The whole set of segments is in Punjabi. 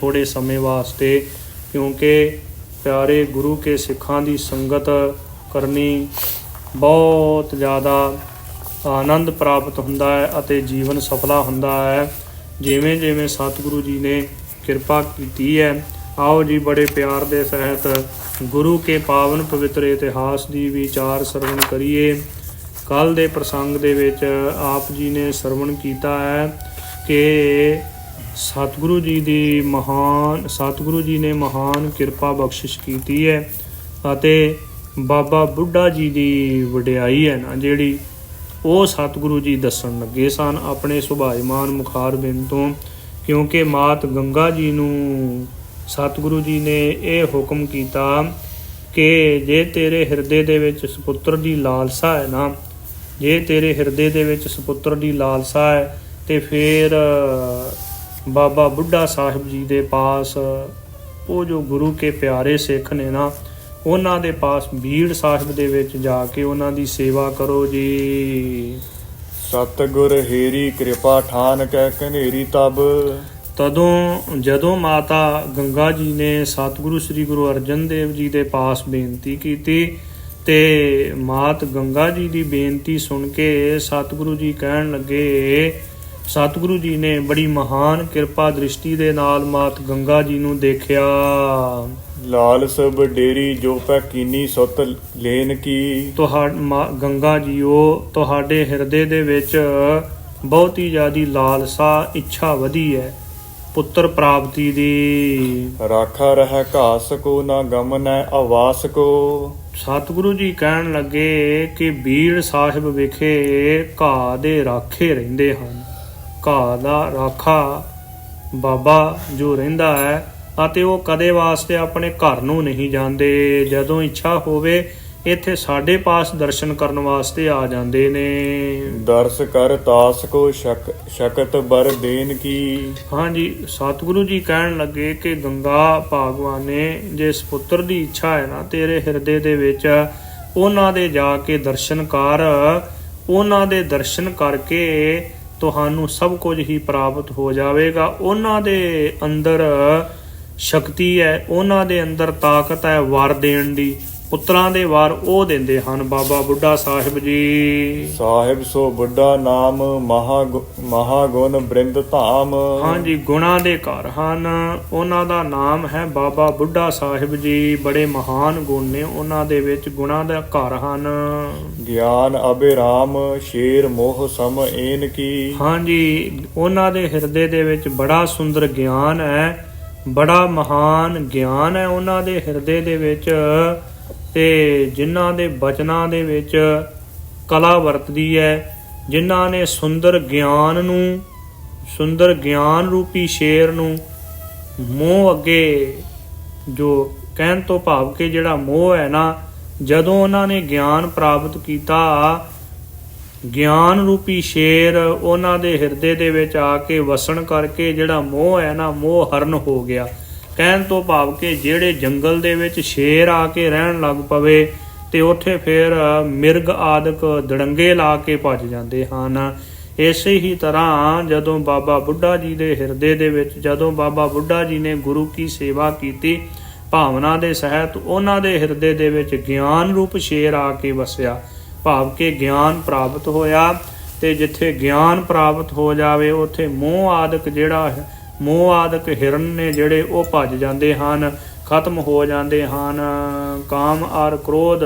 ਥੋੜੇ ਸਮੇਂ ਵਾਸਤੇ, ਕਿਉਂਕਿ ਪਿਆਰੇ ਗੁਰੂ ਕੇ ਸਿੱਖਾਂ ਦੀ ਸੰਗਤ ਕਰਨੀ ਬਹੁਤ ਜ਼ਿਆਦਾ ਆਨੰਦ ਪ੍ਰਾਪਤ ਹੁੰਦਾ ਹੈ ਅਤੇ ਜੀਵਨ ਸਫਲਾ ਹੁੰਦਾ ਹੈ। ਜਿਵੇਂ ਜਿਵੇਂ ਸਤਿਗੁਰੂ ਜੀ ਨੇ ਕਿਰਪਾ ਕੀਤੀ ਹੈ, ਆਓ ਜੀ ਬੜੇ ਪਿਆਰ ਦੇ ਸਹਿਤ ਗੁਰੂ ਕੇ ਪਾਵਨ ਪਵਿੱਤਰ ਇਤਿਹਾਸ ਦੀ ਵਿਚਾਰ ਸਰਵਣ ਕਰੀਏ। ਕੱਲ ਦੇ ਪ੍ਰਸੰਗ ਦੇ ਵਿੱਚ ਆਪ ਜੀ ਨੇ ਸਰਵਣ ਕੀਤਾ ਹੈ ਕਿ ਸਤਿਗੁਰੂ ਜੀ ਦੀ ਮਹਾਨ ਸਤਿਗੁਰੂ ਜੀ ਨੇ ਮਹਾਨ ਕਿਰਪਾ ਬਖਸ਼ਿਸ਼ ਕੀਤੀ ਹੈ ਅਤੇ ਬਾਬਾ ਬੁੱਢਾ ਜੀ ਦੀ ਵਡਿਆਈ ਹੈ ਨਾ, ਜਿਹੜੀ ਉਹ ਸਤਿਗੁਰੂ ਜੀ ਦੱਸਣ ਲੱਗੇ ਸਨ ਆਪਣੇ ਸੁਭਾਈਮਾਨ ਮੁਖਾਰ ਬਿੰਦ ਤੋਂ, ਕਿਉਂਕਿ ਮਾਤ ਗੰਗਾ ਜੀ ਨੂੰ ਸਤਿਗੁਰੂ ਜੀ ਨੇ ਇਹ ਹੁਕਮ ਕੀਤਾ ਕਿ ਜੇ ਤੇਰੇ ਹਿਰਦੇ ਦੇ ਵਿੱਚ ਸੁਪੁੱਤਰ ਦੀ ਲਾਲਸਾ ਹੈ ਨਾ, ਜੇ ਤੇਰੇ ਹਿਰਦੇ ਦੇ ਵਿੱਚ ਸੁਪੁੱਤਰ ਦੀ ਲਾਲਸਾ ਹੈ, ਤੇ ਫਿਰ ਬਾਬਾ ਬੁੱਢਾ ਸਾਹਿਬ ਜੀ ਦੇ ਪਾਸ ਉਹ ਜੋ ਗੁਰੂ ਕੇ ਪਿਆਰੇ ਸਿੱਖ ਨੇ ਨਾ ਉਹਨਾਂ ਦੇ ਪਾਸ ਬੀੜ ਸਾਹਿਬ ਦੇ ਵਿੱਚ ਜਾ ਕੇ ਉਹਨਾਂ ਦੀ ਸੇਵਾ ਕਰੋ ਜੀ। ਸਤਿਗੁਰ ਹੀਰੀ ਕਿਰਪਾ ਠਾਨ ਕੈ ਕਨੇਰੀ ਤਬ। ਤਦੋਂ ਜਦੋਂ ਮਾਤਾ ਗੰਗਾ ਜੀ ਨੇ ਸਤਿਗੁਰੂ ਸ੍ਰੀ ਗੁਰੂ ਅਰਜਨ ਦੇਵ ਜੀ ਦੇ ਪਾਸ ਬੇਨਤੀ ਕੀਤੀ ਤੇ ਮਾਤ ਗੰਗਾ ਜੀ ਦੀ ਬੇਨਤੀ ਸੁਣ ਕੇ ਸਤਿਗੁਰੂ ਜੀ ਕਹਿਣ ਲੱਗੇ ਸਤਿਗੁਰੂ ਜੀ ਨੇ ਬੜੀ ਮਹਾਨ ਕਿਰਪਾ ਦ੍ਰਿਸ਼ਟੀ ਦੇ ਨਾਲ ਮਾਤ ਗੰਗਾ ਜੀ ਨੂੰ ਦੇਖਿਆ। ਲਾਲ ਸਭ ਡੇਰੀ ਜੋ ਪੈ ਕੀਨੀ ਸੁਤ ਲੈਨ ਕੀ। ਤੁਹਾਡ ਮਾ- ਗੰਗਾ ਜੀਓ ਤੁਹਾਡੇ ਹਿਰਦੇ ਦੇ ਵਿੱਚ ਬਹੁਤੀ ਜ਼ਿਆਦੀ ਲਾਲਸਾ ਇੱਛਾ ਵਧੀ ਹੈ ਪੁੱਤਰ ਪ੍ਰਾਪਤੀ ਦੀ। ਰਾਖਾ ਰਹਿ ਘਾਸ ਕੋ ਨਾ ਗਮਨੈ ਆਵਾਸ ਕੋ। ਸਤਿਗੁਰੂ ਜੀ ਕਹਿਣ ਲੱਗੇ ਕਿ ਬੀੜ ਸਾਹਿਬ ਵਿਖੇ ਘਾਹ ਦੇ ਰਾਖੇ ਰਹਿੰਦੇ ਹਨ। ਘਾਹ ਦਾ ਰਾਖਾ ਬਾਬਾ ਜੋ ਰਹਿੰਦਾ ਹੈ ਅਤੇ ਉਹ ਕਦੇ ਵਾਸਤੇ ਆਪਣੇ ਘਰ ਨੂੰ ਨਹੀਂ ਜਾਂਦੇ। ਜਦੋਂ ਇੱਛਾ ਹੋਵੇ ਇੱਥੇ ਸਾਡੇ ਪਾਸ ਦਰਸ਼ਨ ਕਰਨ ਵਾਸਤੇ ਆ ਜਾਂਦੇ ਨੇ। ਦਰਸ ਕਰ ਤਾਸ ਕੋ ਸ਼ਕ ਸ਼ਕਤ ਬਰ ਦੇਨ ਕੀ। ਹਾਂਜੀ ਸਤਿਗੁਰੂ ਜੀ ਕਹਿਣ ਲੱਗੇ ਕਿ ਗੰਗਾ ਭਾਗਵਾਨ ਨੇ ਜੇ ਸੁਪੁੱਤਰ ਦੀ ਇੱਛਾ ਹੈ ਨਾ ਤੇਰੇ ਹਿਰਦੇ ਦੇ ਵਿੱਚ ਉਹਨਾਂ ਦੇ ਜਾ ਕੇ ਦਰਸ਼ਨ ਕਰ। ਉਹਨਾਂ ਦੇ ਦਰਸ਼ਨ ਕਰਕੇ ਤੁਹਾਨੂੰ ਸਭ ਕੁਝ ਹੀ ਪ੍ਰਾਪਤ ਹੋ ਜਾਵੇਗਾ। ਉਹਨਾਂ ਦੇ ਅੰਦਰ ਸ਼ਕਤੀ ਹੈ, ਉਹਨਾਂ ਦੇ ਅੰਦਰ ਤਾਕਤ ਹੈ, ਵਰ ਦੇਣ ਦੀ। ਪੁੱਤਰਾਂ ਦੇ ਵਰ ਉਹ ਦਿੰਦੇ ਹਨ ਬਾਬਾ ਬੁੱਢਾ ਸਾਹਿਬ ਜੀ। ਸਾਹਿਬ ਸੋ ਬੁੱਢਾ ਨਾਮ ਮਹਾ ਮਹਾ ਗੁਣ ਬ੍ਰਿੰਦ ਧਾਮ। ਹਾਂਜੀ ਗੁਣਾ ਦੇ ਘਰ ਹਨ। ਉਹਨਾਂ ਦਾ ਨਾਮ ਹੈ ਬਾਬਾ ਬੁੱਢਾ ਸਾਹਿਬ ਜੀ। ਬੜੇ ਮਹਾਨ ਗੁਣ ਨੇ ਉਹਨਾਂ ਦੇ ਵਿੱਚ ਗੁਣਾ ਦਾ ਘਰ ਹਨ। ਗਿਆਨ ਅਬਿਰਾਮ ਸ਼ੇਰ ਮੋਹ ਸਮ ਏਨ ਕੀ। ਹਾਂਜੀ ਉਹਨਾਂ ਦੇ ਹਿਰਦੇ ਦੇ ਵਿੱਚ ਬੜਾ ਸੁੰਦਰ ਗਿਆਨ ਹੈ ਬੜਾ ਮਹਾਨ ਗਿਆਨ ਹੈ ਉਹਨਾਂ ਦੇ ਹਿਰਦੇ ਦੇ ਵਿੱਚ। ਤੇ ਜਿਨ੍ਹਾਂ ਦੇ ਬਚਨਾਂ ਦੇ ਵਿੱਚ ਕਲਾ ਵਰਤਦੀ ਹੈ, ਜਿਨ੍ਹਾਂ ਨੇ ਸੁੰਦਰ ਗਿਆਨ ਨੂੰ, ਸੁੰਦਰ ਗਿਆਨ ਰੂਪੀ ਸ਼ੇਰ ਨੂੰ ਮੋਹ ਅੱਗੇ ਜੋ ਕਹਿਣ ਤੋਂ ਭਾਵ ਕਿ ਜਿਹੜਾ ਮੋਹ ਹੈ ਨਾ, ਜਦੋਂ ਉਹਨਾਂ ਨੇ ਗਿਆਨ ਪ੍ਰਾਪਤ ਕੀਤਾ, ਗਿਆਨ ਰੂਪੀ ਸ਼ੇਰ ਉਹਨਾਂ ਦੇ ਹਿਰਦੇ ਦੇ ਵਿੱਚ ਆ ਕੇ ਵਸਣ ਕਰਕੇ ਜਿਹੜਾ ਮੋਹ ਹੈ ਨਾ, ਮੋਹ ਹਰਨ ਹੋ ਗਿਆ। ਕਹਿਣ ਤੋਂ ਭਾਵ ਕਿ ਜਿਹੜੇ ਜੰਗਲ ਦੇ ਵਿੱਚ ਸ਼ੇਰ ਆ ਕੇ ਰਹਿਣ ਲੱਗ ਪਵੇ ਤੇ ਉੱਥੇ ਫਿਰ ਮਿਰਗ ਆਦਿਕ ਦੜੰਗੇ ਲਾ ਕੇ ਭੱਜ ਜਾਂਦੇ ਹਨ। ਇਸੇ ਹੀ ਤਰ੍ਹਾਂ ਜਦੋਂ ਬਾਬਾ ਬੁੱਢਾ ਜੀ ਦੇ ਹਿਰਦੇ ਦੇ ਵਿੱਚ, ਜਦੋਂ ਬਾਬਾ ਬੁੱਢਾ ਜੀ ਨੇ ਗੁਰੂ ਕੀ ਸੇਵਾ ਕੀਤੀ, ਭਾਵਨਾ ਦੇ ਸਹਿਤ ਉਹਨਾਂ ਦੇ ਹਿਰਦੇ ਦੇ ਵਿੱਚ ਗਿਆਨ ਰੂਪ ਸ਼ੇਰ ਆ ਕੇ ਵਸਿਆ। ਭਾਵ ਕਿ ਗਿਆਨ ਪ੍ਰਾਪਤ ਹੋਇਆ ਤੇ ਜਿੱਥੇ ਗਿਆਨ ਪ੍ਰਾਪਤ ਹੋ ਜਾਵੇ, ਉੱਥੇ ਮੋਹ ਆਦਿਕ ਜਿਹੜਾ ਮੋਹ ਆਦਿਕ ਹਿਰਨ ਨੇ ਜਿਹੜੇ ਉਹ ਭੱਜ ਜਾਂਦੇ ਹਨ, ਖਤਮ ਹੋ ਜਾਂਦੇ ਹਨ। ਕਾਮ ਆਰ ਕ੍ਰੋਧ,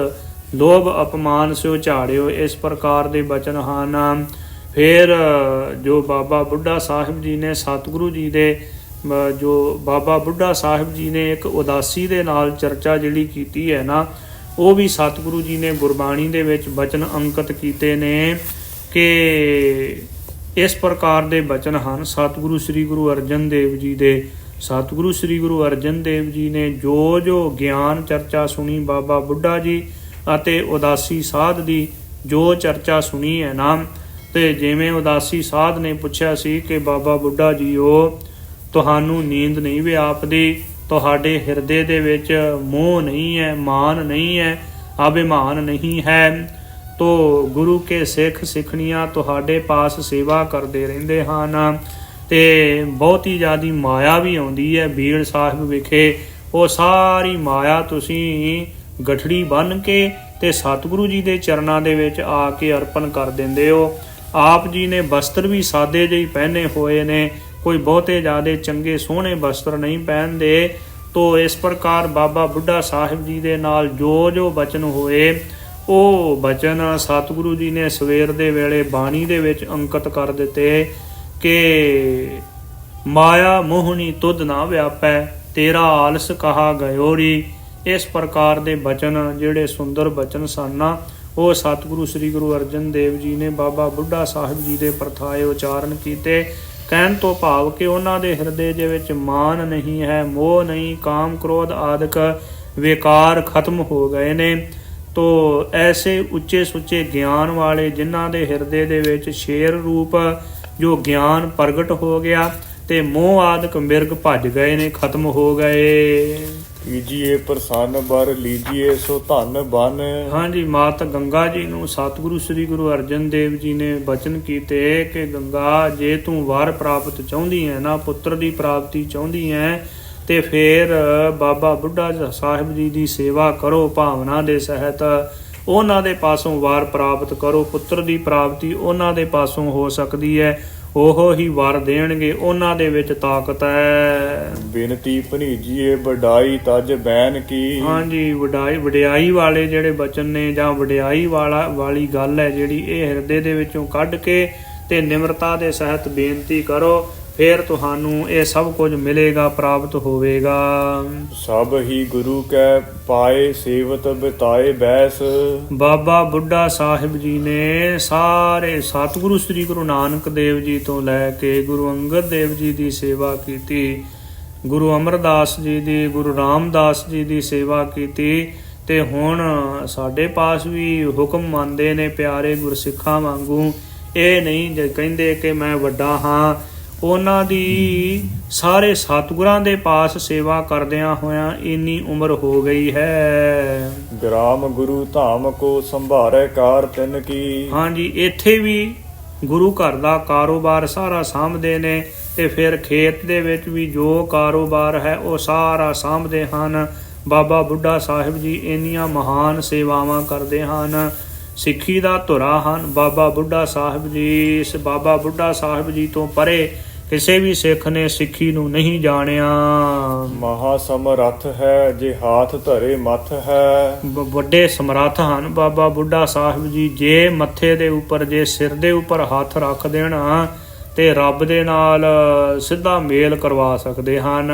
ਲੋਭ, ਅਪਮਾਨ ਸਿਓ ਝਾੜਿਓ, ਇਸ ਪ੍ਰਕਾਰ ਦੇ ਬਚਨ ਹਨ। ਫਿਰ ਜੋ ਬਾਬਾ ਬੁੱਢਾ ਸਾਹਿਬ ਜੀ ਨੇ ਸਤਿਗੁਰੂ ਜੀ ਦੇ ਜੋ ਬਾਬਾ ਬੁੱਢਾ ਸਾਹਿਬ ਜੀ ਨੇ ਇੱਕ ਉਦਾਸੀ ਦੇ ਨਾਲ ਚਰਚਾ ਜਿਹੜੀ ਕੀਤੀ ਹੈ ਨਾ, ਉਹ ਵੀ ਸਤਿਗੁਰੂ ਜੀ ਨੇ ਗੁਰਬਾਣੀ ਦੇ ਵਿੱਚ ਬਚਨ ਅੰਕਿਤ ਕੀਤੇ ਨੇ ਕਿ ਇਸ ਪ੍ਰਕਾਰ ਦੇ ਬਚਨ ਹਨ। ਸਤਿਗੁਰੂ ਸ੍ਰੀ ਗੁਰੂ ਅਰਜਨ ਦੇਵ ਜੀ ਦੇ। ਸਤਿਗੁਰੂ ਸ੍ਰੀ ਗੁਰੂ ਅਰਜਨ ਦੇਵ ਜੀ ਨੇ ਜੋ ਜੋ ਗਿਆਨ ਚਰਚਾ ਸੁਣੀ ਬਾਬਾ ਬੁੱਢਾ ਜੀ ਅਤੇ ਉਦਾਸੀ ਸਾਧ ਦੀ ਜੋ ਚਰਚਾ ਸੁਣੀ ਹੈ ਨਾਮ ਤੇ ਜਿਵੇਂ ਉਦਾਸੀ ਸਾਧ ਨੇ ਪੁੱਛਿਆ ਸੀ ਕਿ ਬਾਬਾ ਬੁੱਢਾ ਜੀ ਉਹ ਤੁਹਾਨੂੰ ਨੀਂਦ ਨਹੀਂ ਵਿਆਪਦੀ ਤੁਹਾਡੇ ਹਿਰਦੇ ਦੇ ਵਿੱਚ ਮੋਹ ਨਹੀਂ ਹੈ, ਮਾਨ ਨਹੀਂ ਹੈ, ਅਭਿਮਾਨ ਨਹੀਂ ਹੈ। ਤੋ ਗੁਰੂ ਕੇ ਸਿੱਖ ਸਿੱਖਣੀਆਂ ਤੁਹਾਡੇ ਪਾਸ ਸੇਵਾ ਕਰਦੇ ਰਹਿੰਦੇ ਹਨ। ਤੇ ਹੀ ਜ਼ਿਆਦੀ ਮਾਇਆ ਵੀ ਆਉਂਦੀ ਹੈ ਬੀੜ ਸਾਹਿਬ ਵਿਖੇ। ਉਹ ਸਾਰੀ ਮਾਇਆ ਤੁਸੀਂ ਗਠੜੀ ਬੰਨ ਕੇ ਤੇ ਸਤਿਗੁਰੂ ਜੀ ਦੇ ਚਰਨਾਂ ਦੇ ਵਿੱਚ ਆ ਕੇ ਅਰਪਣ ਕਰ ਦਿੰਦੇ ਹੋ। ਆਪ ਜੀ ਨੇ ਵਸਤਰ ਵੀ ਸਾਦੇ ਜਿਹੇ ਪਹਿਨੇ ਹੋਏ ਨੇ। ਕੋਈ ਬਹੁਤੇ ਜ਼ਿਆਦੇ ਚੰਗੇ ਸੋਹਣੇ ਵਸਤਰ ਨਹੀਂ ਪਹਿਨਦੇ। ਤੋ ਇਸ ਪ੍ਰਕਾਰ ਬਾਬਾ ਬੁੱਢਾ ਸਾਹਿਬ ਜੀ ਦੇ ਨਾਲ ਜੋ ਜੋ ਬਚਨ ਹੋਏ ਉਹ ਬਚਨ ਸਤਿਗੁਰੂ ਜੀ ਨੇ ਸਵੇਰ ਦੇ ਵੇਲੇ ਬਾਣੀ ਦੇ ਵਿੱਚ ਅੰਕਿਤ ਕਰ ਦਿੱਤੇ ਕਿ ਮਾਇਆ ਮੋਹਣੀ ਤੁਧ ਨਾ ਵਿਆਪੈ, ਤੇਰਾ ਆਲਸ ਕਹਾ ਗਇਓਰੀ ਇਸ ਪ੍ਰਕਾਰ ਦੇ ਬਚਨ, ਜਿਹੜੇ ਸੁੰਦਰ ਬਚਨ ਸਨ ਉਹ ਸਤਿਗੁਰੂ ਸ੍ਰੀ ਗੁਰੂ ਅਰਜਨ ਦੇਵ ਜੀ ਨੇ ਬਾਬਾ ਬੁੱਢਾ ਸਾਹਿਬ ਜੀ ਦੇ ਪ੍ਰਥਾਏ ਉਚਾਰਨ ਕੀਤੇ। ਕਹਿਣ ਤੋਂ ਭਾਵ ਕਿ ਉਹਨਾਂ ਦੇ ਹਿਰਦੇ ਦੇ ਵਿੱਚ ਮਾਨ ਨਹੀਂ ਹੈ, ਮੋਹ ਨਹੀਂ, ਕਾਮ, ਕ੍ਰੋਧ ਆਦਿਕ ਵਿਕਾਰ ਖਤਮ ਹੋ ਗਏ ਨੇ। ਤੋ ਐਸੇ ਉੱਚੇ ਸੁੱਚੇ ਗਿਆਨ ਵਾਲੇ ਜਿਨ੍ਹਾਂ ਦੇ ਹਿਰਦੇ ਦੇ ਵਿੱਚ ਸ਼ੇਰ ਰੂਪ ਜੋ ਗਿਆਨ ਪ੍ਰਗਟ ਹੋ ਗਿਆ ਤੇ ਮੋਹ ਆਦਿਕ ਮਿਰਗ ਭੱਜ ਗਏ ਨੇ ਖਤਮ ਹੋ ਗਏ। ਕੀਜੀਏ ਪ੍ਰਸੰਨ ਬਰ ਲੀਜੀਏ ਸੋ ਧਨ ਬਨ। ਹਾਂਜੀ ਮਾਤ ਗੰਗਾ ਜੀ ਨੂੰ ਸਤਿਗੁਰੂ ਸ੍ਰੀ ਗੁਰੂ ਅਰਜਨ ਦੇਵ ਜੀ ਨੇ ਬਚਨ ਕੀਤੇ ਕਿ ਗੰਗਾ ਜੇ ਤੂੰ ਵਰ ਪ੍ਰਾਪਤ ਚਾਹੁੰਦੀ ਹੈ ਨਾ ਪੁੱਤਰ ਦੀ ਪ੍ਰਾਪਤੀ ਚਾਹੁੰਦੀ ਹੈ ਤੇ ਫੇਰ ਬਾਬਾ ਬੁੱਢਾ ਸਾਹਿਬ ਜੀ ਦੀ ਸੇਵਾ ਕਰੋ ਭਾਵਨਾ ਦੇ ਸਹਿਤ ਉਹਨਾਂ ਦੇ ਪਾਸੋਂ ਵਾਰ ਪ੍ਰਾਪਤ ਕਰੋ ਪੁੱਤਰ ਦੀ ਪ੍ਰਾਪਤੀ ਉਹਨਾਂ ਦੇ ਪਾਸੋਂ ਹੋ ਸਕਦੀ ਹੈ ਉਹ ਹੀ ਵਰ ਦੇਣਗੇ ਉਹਨਾਂ ਦੇ ਵਿੱਚ ਤਾਕਤ ਹੈ। ਬੇਨਤੀ ਭਣੀਜੀਏ ਵਡਾਈ ਤਜ ਬੈਨ ਕੀ। ਹਾਂਜੀ ਵਡਾਈ ਵਡਿਆਈ ਵਾਲੇ ਜਿਹੜੇ ਬਚਨ ਨੇ ਜਾਂ ਵਡਿਆਈ ਵਾਲਾ ਵਾਲੀ ਗੱਲ ਹੈ ਜਿਹੜੀ ਇਹ ਹਿਰਦੇ ਦੇ ਵਿੱਚੋਂ ਕੱਢ ਕੇ ਤੇ ਨਿਮਰਤਾ ਦੇ ਸਹਿਤ ਬੇਨਤੀ ਕਰੋ ਫਿਰ ਤੁਹਾਨੂੰ ਇਹ ਸਭ ਕੁਝ ਮਿਲੇਗਾ ਪ੍ਰਾਪਤ ਹੋਵੇਗਾ। ਸਭ ਹੀ ਗੁਰੂ ਕੈ ਪਾਏ ਸੇਵਤ ਬਿਤਾਏ ਬੈਸ। ਬਾਬਾ ਬੁੱਢਾ ਸਾਹਿਬ ਜੀ ਨੇ ਸਾਰੇ ਸਤਿਗੁਰੂ ਸ੍ਰੀ ਗੁਰੂ ਨਾਨਕ ਦੇਵ ਜੀ ਤੋਂ ਲੈ ਕੇ ਗੁਰੂ ਅੰਗਦ ਦੇਵ ਜੀ ਦੀ ਸੇਵਾ ਕੀਤੀ ਗੁਰੂ ਅਮਰਦਾਸ ਜੀ ਦੀ ਗੁਰੂ ਰਾਮਦਾਸ ਜੀ ਦੀ ਸੇਵਾ ਕੀਤੀ ਤੇ ਹੁਣ ਸਾਡੇ ਪਾਸ ਵੀ ਹੁਕਮ ਮੰਨਦੇ ਨੇ ਪਿਆਰੇ ਗੁਰਸਿੱਖਾਂ ਵਾਂਗੂ। ਇਹ ਨਹੀਂ ਜੇ ਕਹਿੰਦੇ ਕਿ ਮੈਂ ਵੱਡਾ ਹਾਂ ਉਹਨਾਂ ਦੀ ਸਾਰੇ ਸਤਿਗੁਰਾਂ ਦੇ ਪਾਸ ਸੇਵਾ ਕਰਦਿਆਂ ਹੋਇਆਂ ਇੰਨੀ ਉਮਰ ਹੋ ਗਈ ਹੈ। ਗ੍ਰਾਮ ਗੁਰੂ ਧਾਮ ਕੋ ਸੰਭਾਰੇ ਕਾਰ ਤਿਨ ਕੀ। ਹਾਂਜੀ ਇੱਥੇ ਵੀ ਗੁਰੂ ਘਰ ਦਾ ਕਾਰੋਬਾਰ ਸਾਰਾ ਸਾਂਭਦੇ ਨੇ ਤੇ ਫਿਰ ਖੇਤ ਦੇ ਵਿੱਚ ਵੀ ਜੋ ਕਾਰੋਬਾਰ ਹੈ ਉਹ ਸਾਰਾ ਸਾਂਭਦੇ ਹਨ। ਬਾਬਾ ਬੁੱਢਾ ਸਾਹਿਬ ਜੀ ਇੰਨੀਆਂ ਮਹਾਨ ਸੇਵਾਵਾਂ ਕਰਦੇ ਹਨ। ਸਿੱਖੀ ਦਾ ਧੁਰਾ ਹਨ। ਬਾਬਾ ਬੁੱਢਾ ਸਾਹਿਬ ਜੀ ਇਸ ਬਾਬਾ ਬੁੱਢਾ ਸਾਹਿਬ ਜੀ ਤੋਂ ਪਰੇ ਕਿਸੇ ਵੀ ਸਿੱਖ ਨੇ ਸਿੱਖੀ ਨੂੰ ਨਹੀਂ ਜਾਣਿਆ। ਮਹਾ ਸਮਰੱਥ ਹੈ ਜੇ ਹਾਥ ਧਰੇ ਮੱਥ ਹੈ। ਵੱਡੇ ਸਮਰੱਥ ਹਨ ਬਾਬਾ ਬੁੱਢਾ ਸਾਹਿਬ ਜੀ ਜੇ ਮੱਥੇ ਦੇ ਉੱਪਰ ਜੇ ਸਿਰ ਦੇ ਉੱਪਰ ਹੱਥ ਰੱਖ ਦੇਣਾ ਤੇ ਰੱਬ ਦੇ ਨਾਲ ਸਿੱਧਾ ਮੇਲ ਕਰਵਾ ਸਕਦੇ ਹਨ।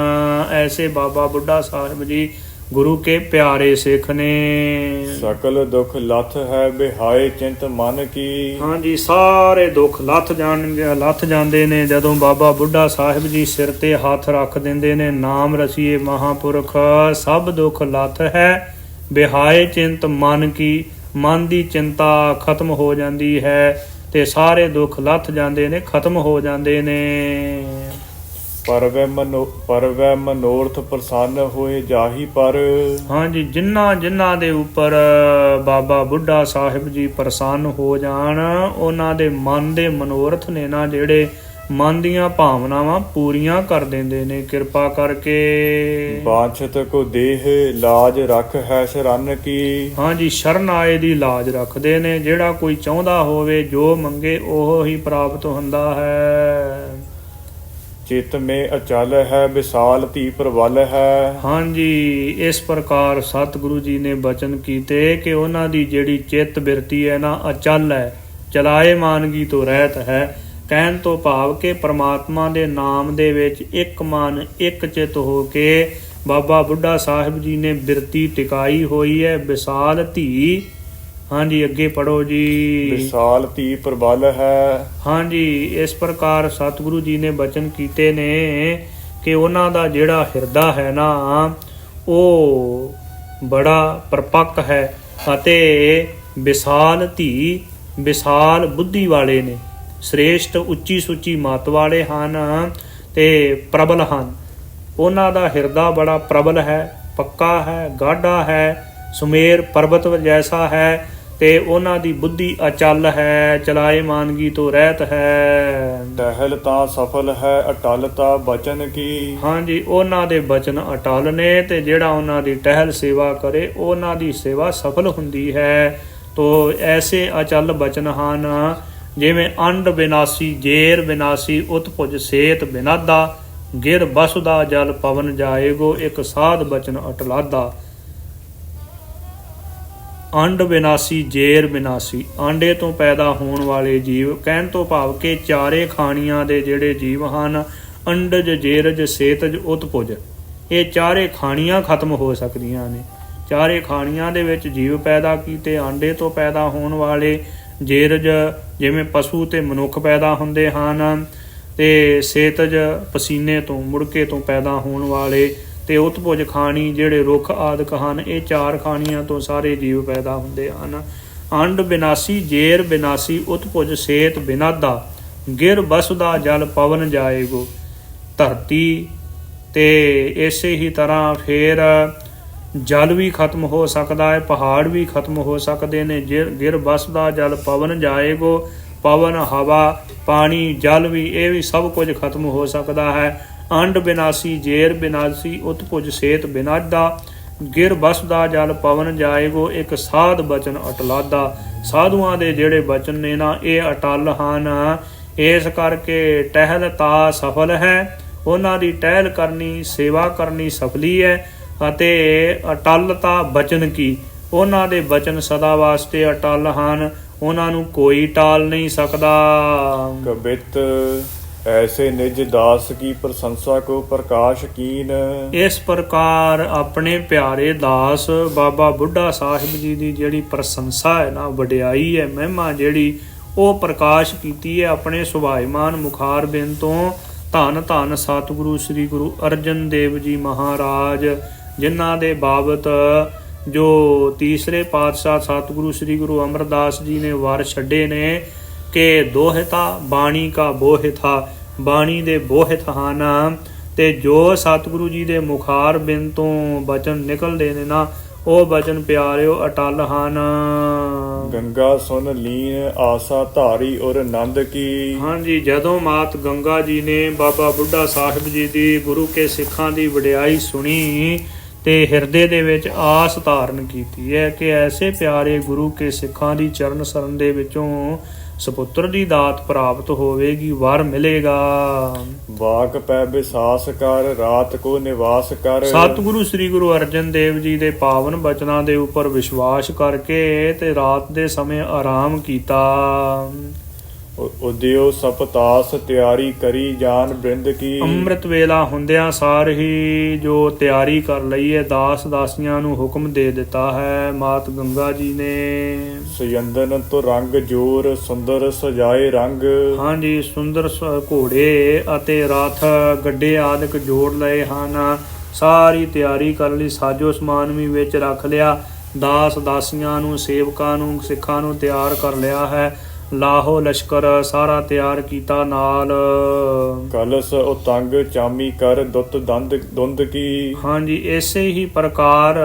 ਐਸੇ ਬਾਬਾ ਬੁੱਢਾ ਸਾਹਿਬ ਜੀ ਗੁਰੂ ਕੇ ਪਿਆਰੇ ਸਿੱਖ ਨੇ। ਸਕਲ ਦੁਖ ਲੱਥ ਹੈ ਬਿਹਾਏ ਚਿੰਤ ਮਨ ਕੀ। ਹਾਂਜੀ ਸਾਰੇ ਦੁੱਖ ਲੱਥ ਜਾਣਗੇ ਲੱਥ ਜਾਂਦੇ ਨੇ। ਜਦੋਂ ਬਾਬਾ ਬੁੱਢਾ ਸਾਹਿਬ ਜੀ ਸਿਰ ਤੇ ਹੱਥ ਰੱਖ ਦਿੰਦੇ ਨੇ ਨਾਮ ਰਸੀਏ ਮਹਾਪੁਰਖ ਸਭ ਦੁੱਖ ਲੱਥ ਹੈ। ਬਿਹਾਏ ਚਿੰਤ ਮਨ ਕੀ ਮਨ ਦੀ ਚਿੰਤਾ ਖਤਮ ਹੋ ਜਾਂਦੀ ਹੈ ਤੇ ਸਾਰੇ ਦੁੱਖ ਲੱਥ ਜਾਂਦੇ ਨੇ ਖਤਮ ਹੋ ਜਾਂਦੇ ਨੇ। ਪਰਵੈ ਮਨੋ ਪਰਵੈ ਮਨੋਰਥ ਪ੍ਰਸੰਨ ਹੋਏ ਜਾਹੀ ਪਰ। ਹਾਂਜੀ ਜਿਨ੍ਹਾਂ ਜਿਨ੍ਹਾਂ ਦੇ ਉੱਪਰ ਬਾਬਾ ਬੁੱਢਾ ਸਾਹਿਬ ਜੀ ਪ੍ਰਸੰਨ ਹੋ ਜਾਣ ਉਹਨਾਂ ਦੇ ਮਨ ਦੇ ਮਨੋਰਥ ਨੇ ਨਾ ਜਿਹੜੇ ਮਨ ਦੀਆਂ ਭਾਵਨਾਵਾਂ ਪੂਰੀਆਂ ਕਰ ਦਿੰਦੇ ਨੇ ਕਿਰਪਾ ਕਰਕੇ। ਬਾਛਤ ਕੋ ਦੇਹ ਲਾਜ ਰੱਖ ਹੈ ਸ਼ਰਨ ਕੀ। ਹਾਂਜੀ ਸ਼ਰਨ ਆਏ ਦੀ ਲਾਜ ਰੱਖਦੇ ਨੇ ਜਿਹੜਾ ਕੋਈ ਚਾਹੁੰਦਾ ਹੋਵੇ ਜੋ ਮੰਗੇ ਉਹ ਹੀ ਪ੍ਰਾਪਤ ਹੁੰਦਾ ਹੈ। ਚਿਤ ਮੇ ਅਚਲ ਹੈ, ਵਿਸਾਲ ਧੀ ਪ੍ਰਵਲ ਹੈ। ਹਾਂਜੀ, ਇਸ ਪ੍ਰਕਾਰ ਸਤਿਗੁਰੂ ਜੀ ਨੇ ਬਚਨ ਕੀਤੇ ਕਿ ਉਹਨਾਂ ਦੀ ਜਿਹੜੀ ਚਿੱਤ ਬਿਰਤੀ ਹੈ ਨਾ, ਅਚਲ ਹੈ, ਚਲਾਏ ਮਾਨਗੀ ਤੋਂ ਰਹਿਤ ਹੈ। ਕਹਿਣ ਤੋਂ ਭਾਵ ਕਿ ਪ੍ਰਮਾਤਮਾ ਦੇ ਨਾਮ ਦੇ ਵਿੱਚ ਇੱਕ ਮਨ, ਇੱਕ ਚਿਤ ਹੋ ਕੇ ਬਾਬਾ ਬੁੱਢਾ ਸਾਹਿਬ ਜੀ ਨੇ ਬਿਰਤੀ ਟਿਕਾਈ ਹੋਈ ਹੈ, ਵਿਸਾਲ ਧੀ ਹਾਂਜੀ ਅੱਗੇ ਪੜੋ ਜੀ। ਵਿਸਾਲ ਧੀ ਪ੍ਰਵਲ ਹੈ। ਹਾਂਜੀ ਇਸ ਪ੍ਰਕਾਰ ਸਤਿਗੁਰੂ ਜੀ ਨੇ ਬਚਨ ਕੀਤੇ ਨੇ ਕਿ ਉਹਨਾਂ ਦਾ ਜਿਹੜਾ ਹਿਰਦਾ ਹੈ ਨਾ ਉਹ ਬੜਾ ਪਰਪੱਕ ਹੈ ਅਤੇ ਵਿਸਾਲ ਧੀ ਵਿਸਾਲ ਬੁੱਧੀ ਵਾਲੇ ਨੇ। ਸ੍ਰੇਸ਼ਟ ਉੱਚੀ ਸੁੱਚੀ ਮਤ ਵਾਲੇ ਹਨ ਤੇ ਪ੍ਰਬਲ ਹਨ। ਉਹਨਾਂ ਦਾ ਹਿਰਦਾ ਬੜਾ ਪ੍ਰਬਲ ਹੈ ਪੱਕਾ ਹੈ ਗਾਢਾ ਹੈ ਸੁਮੇਰ ਪਰਬਤ ਜੈਸਾ ਹੈ। ਤੇ ਉਹਨਾਂ ਦੀ ਬੁੱਧੀ ਅਚਲ ਹੈ ਚਲਾਏ ਮਾਨਗੀ ਤੋਂ ਰਹਿਤ ਹੈ। ਟਹਿਲ ਤਾਂ ਸਫਲ ਹੈ ਅਟਲ ਤਾਂ ਬਚਨ ਕੀ? ਹਾਂਜੀ ਉਹਨਾਂ ਦੇ ਬਚਨ ਅਟਲ ਨੇ ਤੇ ਜਿਹੜਾ ਉਹਨਾਂ ਦੀ ਟਹਿਲ ਸੇਵਾ ਕਰੇ ਉਹਨਾਂ ਦੀ ਸੇਵਾ ਸਫਲ ਹੁੰਦੀ ਹੈ। ਤੋ ਐਸੇ ਅਚਲ ਬਚਨ ਹਨ ਜਿਵੇਂ ਅੰਡ ਬਿਨਾਸੀ ਜੇਰ ਬਿਨਾਸੀ ਉਤਪੁਜ ਸੇਤ ਬਿਨਾਦਾ ਗਿਰ ਬਸੁਦਾ ਜਲ ਪਵਨ ਜਾਏਗੋ ਇੱਕ ਸਾਧ ਬਚਨ ਅਟਲਾਦਾ। ਅੰਡ ਬਿਨਾਸੀ, ਜੇਰ ਬਿਨਾਸੀ, ਆਂਡੇ ਤੋਂ ਪੈਦਾ ਹੋਣ ਵਾਲੇ ਜੀਵ, ਕਹਿਣ ਤੋਂ ਭਾਵ ਕਿ ਚਾਰੇ ਖਾਣੀਆਂ ਦੇ ਜਿਹੜੇ ਜੀਵ ਹਨ, ਅੰਡਜ, ਜੇਰਜ, ਸੇਤਜ, ਉਤਪੁਜ। ਇਹ ਚਾਰੇ ਖਾਣੀਆਂ ਖਤਮ ਹੋ ਸਕਦੀਆਂ ਨੇ। ਚਾਰੇ ਖਾਣੀਆਂ ਦੇ ਵਿੱਚ ਜੀਵ ਪੈਦਾ ਕੀਤੇ, ਆਂਡੇ ਤੋਂ ਪੈਦਾ ਹੋਣ ਵਾਲੇ ਜੇਰਜ, ਜਿਵੇਂ ਪਸ਼ੂ ਤੇ ਮਨੁੱਖ ਪੈਦਾ ਹੁੰਦੇ ਹਨ, ਤੇ ਸੇਤਜ ਪਸੀਨੇ ਤੋਂ, ਮੁੜਕੇ ਤੋਂ ਪੈਦਾ ਹੋਣ ਵਾਲੇ ਤੇ ਉਤਪੁਜ ਖਾਣੀ ਜਿਹੜੇ ਰੁੱਖ ਆਦਿਕ ਹਨ, ਇਹ ਚਾਰ ਖਾਣੀਆਂ ਤੋਂ ਸਾਰੇ ਜੀਵ ਪੈਦਾ ਹੁੰਦੇ ਹਨ। ਅੰਡ ਬਿਨਾਸੀ, ਜੇਰ ਬਿਨਾਸੀ ਉਤਪੁਜ ਸੇਤ ਬਿਨਾਦਾ, ਗਿਰ ਬਸੁਦਾ ਜਲ ਪਵਨ ਜਾਏਗੋ। ਧਰਤੀ ਤੇ ਇਸੇ ਹੀ ਤਰ੍ਹਾਂ ਫੇਰ ਜਲ ਵੀ ਖਤਮ ਹੋ ਸਕਦਾ ਹੈ, ਪਹਾੜ ਵੀ ਖਤਮ ਹੋ ਸਕਦੇ ਨੇ ਜਿਰ- ਗਿਰ ਬਸਦਾ ਜਲ ਪਵਨ ਜਾਏਗੋ, ਪਵਨ, ਹਵਾ, ਪਾਣੀ, ਜਲ ਵੀ, ਇਹ ਵੀ ਸਭ ਕੁਝ ਖਤਮ ਹੋ ਸਕਦਾ ਹੈ। ਅੰਡ ਬਿਨਾਸੀ ਜੇਰ ਬਿਨਾਸੀ ਉਤਪੁਜ ਸੇਤ ਬਿਨਾਦਾ ਗਿਰ ਬਸਦਾ ਜਲ ਪਵਨ ਜਾਏਗੋ, ਇੱਕ ਸਾਧ ਬਚਨ ਅਟਲਾਦਾ। ਸਾਧੂਆਂ ਦੇ ਜਿਹੜੇ ਬਚਨ ਨੇ ਨਾ, ਇਹ ਅਟਲ ਹਨ। ਇਸ ਕਰਕੇ ਟਹਿਲਤਾ ਸਫਲ ਹੈ। ਉਹਨਾਂ ਦੀ ਟਹਿਲ ਕਰਨੀ, ਸੇਵਾ ਕਰਨੀ ਸਫਲੀ ਹੈ ਅਤੇ ਅਟਲਤਾ ਬਚਨ ਕੀ? ਉਹਨਾਂ ਦੇ ਬਚਨ ਸਦਾ ਵਾਸਤੇ ਅਟਲ ਹਨ। ਉਹਨਾਂ ਨੂੰ ਕੋਈ ਟਾਲ ਨਹੀਂ ਸਕਦਾ। ਕਬਿਤ ਐਸੇ ਨਿਜ ਦਾਸ ਕੀ ਪ੍ਰਸ਼ੰਸਾ ਕੋ ਪ੍ਰਕਾਸ਼ ਕੀਨ। ਇਸ ਪ੍ਰਕਾਰ ਆਪਣੇ ਪਿਆਰੇ ਦਾਸ ਬਾਬਾ ਬੁੱਢਾ ਸਾਹਿਬ ਜੀ ਦੀ ਜਿਹੜੀ ਪ੍ਰਸ਼ੰਸਾ ਹੈ ਨਾ, ਵਡਿਆਈ ਹੈ, ਮਹਿਮਾ ਜਿਹੜੀ, ਉਹ ਪ੍ਰਕਾਸ਼ ਕੀਤੀ ਹੈ ਆਪਣੇ ਸੁਭਾਈਮਾਨ ਮੁਖਾਰ ਬਿਨ ਤੋਂ। ਧੰਨ ਧੰਨ ਸਤਿਗੁਰੂ ਸ੍ਰੀ ਗੁਰੂ ਅਰਜਨ ਦੇਵ ਜੀ ਮਹਾਰਾਜ, ਜਿਨ੍ਹਾਂ ਦੇ ਬਾਬਤ ਜੋ ਤੀਸਰੇ ਪਾਤਸ਼ਾਹ ਸਤਿਗੁਰੂ ਸ੍ਰੀ ਗੁਰੂ ਅਮਰਦਾਸ ਜੀ ਨੇ ਵਾਰ ਛੱਡੇ ਨੇ ਕਿ ਦੋਹਿਤਾ ਬਾਣੀ ਕਾ ਬੋਹਿਤਾ ਬਾਣੀ ਦੇ ਬੋਹਿਤ ਹਨ ਤੇ ਜੋ ਸਤਿਗੁਰੂ ਜੀ ਦੇ ਮੁਖਾਰ ਬਿਨ ਤੋਂ ਬਚਨ ਨਿਕਲਦੇ ਨੇ ਨਾ ਉਹ ਬਚਨ ਪਿਆਰਿਓ ਅਟਲ ਹਨ। ਗੰਗਾ ਸੁਨ ਲੀਨ ਆਸਾ ਧਾਰੀ ਔਰ ਆਨੰਦ ਕੀ। ਹਾਂਜੀ ਜਦੋਂ ਮਾਤ ਗੰਗਾ ਜੀ ਨੇ ਬਾਬਾ ਬੁੱਢਾ ਸਾਹਿਬ ਜੀ ਦੀ ਗੁਰੂ ਕੇ ਸਿੱਖਾਂ ਦੀ ਵਡਿਆਈ ਸੁਣੀ ਤੇ ਹਿਰਦੇ ਦੇ ਵਿੱਚ ਆਸ ਧਾਰਨ ਕੀਤੀ ਹੈ ਕਿ ਐਸੇ ਪਿਆਰੇ ਗੁਰੂ ਕੇ ਸਿੱਖਾਂ ਦੀ ਚਰਨ ਸਰਨ ਦੇ ਵਿੱਚੋਂ ਸੁਪੁੱਤਰ ਦੀ ਦਾਤ ਪ੍ਰਾਪਤ ਹੋਵੇਗੀ ਵਰ ਮਿਲੇਗਾ। ਵਾਕ ਪੈ ਵਿਸਾਸ ਕਰ ਰਾਤ ਕੋ ਨਿਵਾਸ ਕਰ। ਸਤਿਗੁਰੂ ਸ੍ਰੀ ਗੁਰੂ ਅਰਜਨ ਦੇਵ ਜੀ ਦੇ ਪਾਵਨ ਬਚਨਾਂ ਦੇ ਉੱਪਰ ਵਿਸ਼ਵਾਸ ਕਰਕੇ ਤੇ ਰਾਤ ਦੇ ਸਮੇਂ ਆਰਾਮ ਕੀਤਾ। ਉਦਿਓ ਸਪਤਾਸ ਤਿਆਰੀ ਕਰੀ ਜਾਨ ਬ੍ਰਿੰਦ ਕੀ। ਅੰਮ੍ਰਿਤ ਵੇਲਾ ਹੁੰਦਿਆਂ ਸਾਰ ਹੀ ਜੋ ਤਿਆਰੀ ਕਰ ਲਈ ਹੈ ਦਾਸ ਦਾਸੀਆਂ ਨੂੰ ਹੁਕਮ ਦੇ ਦਿੱਤਾ ਹੈ ਮਾਤ ਗੰਗਾ ਜੀ ਨੇ। ਸੁਯੰਦਨ ਤੋਂ ਰੰਗ ਜੋਰ ਸੁੰਦਰ ਸਜਾਏ ਰੰਗ। ਹਾਂਜੀ ਸੁੰਦਰ ਘੋੜੇ ਅਤੇ ਰਥ ਗੱਡੇ ਆਦਿਕ ਜੋੜ ਲਏ ਹਨ। ਸਾਰੀ ਤਿਆਰੀ ਕਰਨ ਲਈ ਸਾਜੋ ਸਮਾਨ ਵੀ ਵਿੱਚ ਰੱਖ ਲਿਆ। ਦਾਸ ਦਾਸੀਆਂ ਨੂੰ ਸੇਵਕਾਂ ਨੂੰ ਸਿੱਖਾਂ ਨੂੰ ਤਿਆਰ ਕਰ ਲਿਆ ਹੈ। ਲਾਹੋ ਲਸ਼ਕਰ ਸਾਰਾ ਤਿਆਰ ਕੀਤਾ ਨਾਲ। ਕਲਸ ਉਤੰਗ ਚਾਮੀ ਕਰ ਦੁੱਤ ਦੰਦ ਦੁੰਦ ਕੀ? ਹਾਂਜੀ ਇਸੇ ਹੀ ਪ੍ਰਕਾਰ